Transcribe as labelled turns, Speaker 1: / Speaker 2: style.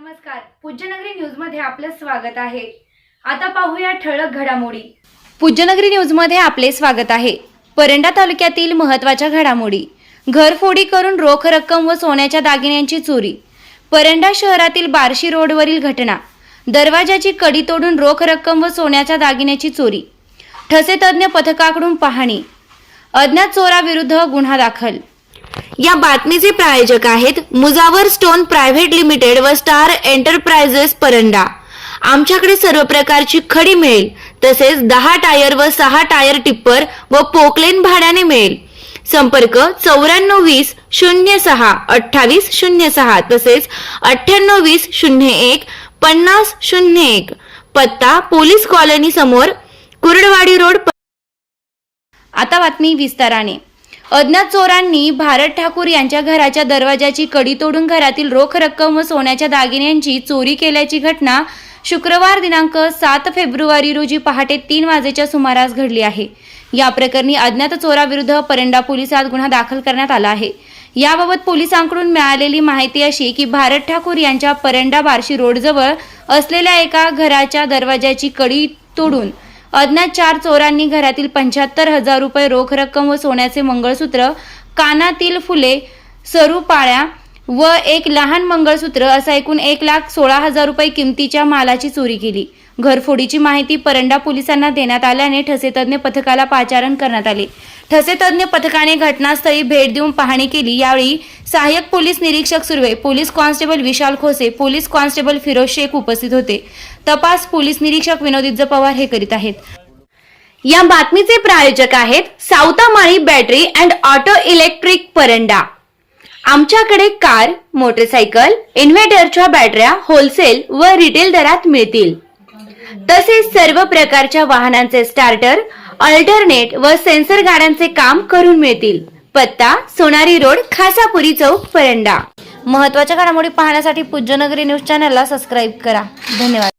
Speaker 1: नमस्कार. पूज्यनगरी न्यूजमध्ये आपलं स्वागत आहे. आता पाहूया ठळक घडामोडी. पूज्यनगरी न्यूजमध्ये आपले स्वागत आहे. परंडा तालुक्यातील महत्त्वाच्या घडामोडी. घरफोडी करून रोख रक्कम व सोन्याच्या दागिन्यांची चोरी. परंडा शहरातील बार्शी रोडवरील घटना. दरवाजाची कडी तोडून रोख रक्कम व सोन्याच्या दागिन्याची चोरी. ठसे तज्ज्ञ पथकाकडून पाहणी. अज्ञात चोराविरुद्ध गुन्हा दाखल. या बातमीचे प्रायोजक आहेत मुजावर स्टोन प्रायव्हेट लिमिटेड व स्टार एंटरप्राइजेस परंडा. आमच्याकडे सर्व प्रकारची खडी मिळेल तसेच दहा टायर व सहा टायर टिप्पर व पोकलेन भाड्याने मिळेल. संपर्क चौऱ्याण्णव वीस शून्य सहा अठ्ठावीस शून्य सहा तसेच अठ्ठ्याण्णव वीस शून्य एक पन्नास शून्य एक. पत्ता पोलीस कॉलनी समोर कुरडवाडी रोड आता बातमी विस्ताराने. अज्ञात चोरांनी भारत ठाकूर यांच्या घराच्या दरवाजाची कडी तोडून घरातील रोख रक्कम व सोन्याच्या दागिन्यांची चोरी केल्याची घटना शुक्रवार दिनांक सात फेब्रुवारी रोजी पहाटे तीन वाजेच्या सुमारास घडली आहे. या प्रकरणी अज्ञात चोराविरुद्ध परंडा पोलिसात गुन्हा दाखल करण्यात आला आहे. याबाबत पोलिसांकडून मिळालेली माहिती अशी की भारत ठाकूर यांच्या परंडा बार्शी रोडजवळ असलेल्या एका घराच्या दरवाजाची कडी तोडून अज्ञात चार चोरांनी घरातील पंच्याहत्तर हजार रुपये रोख रक्कम व सोन्याचे मंगळसूत्र कानातील फुले सरू पाळ्या व एक लहान मंगळसूत्र असा एकूण एक लाख सोळा हजार रुपये किमतीच्या मालाची चोरी केली. घरफोडीची माहिती परंडा पोलिसांना देण्यात आल्याने ठसेतज्ञ पथकाला पाचारण करण्यात आले. ठसेतज्ञ पथकाने घटनास्थळी भेट देऊन पाहणी केली. यावेळी सहाय्यक पोलीस निरीक्षक Surve police constable Vishal Khose police constable Firoz Shaikh उपस्थित होते. तपास पोलीस निरीक्षक विनोदित पवार हे करीत आहेत. या बातमीचे प्रायोजक आहेत Savatamali battery and auto electric Paranda. आमच्याकडे कार मोटरसायकल इन्व्हर्टरच्या बॅटऱ्या होलसेल व रिटेल दरात मिळतील. तसेच सर्व प्रकारच्या वाहनांचे स्टार्टर अल्टरनेट व सेन्सर गाड्यांचे काम करून मिळतील. पत्ता सोनारी रोड खासापुरी चौक परंडा महत्त्वाच्या घडामोडी पाहण्यासाठी पूज्यनगरी न्यूज चॅनलला सबस्क्राईब करा. धन्यवाद.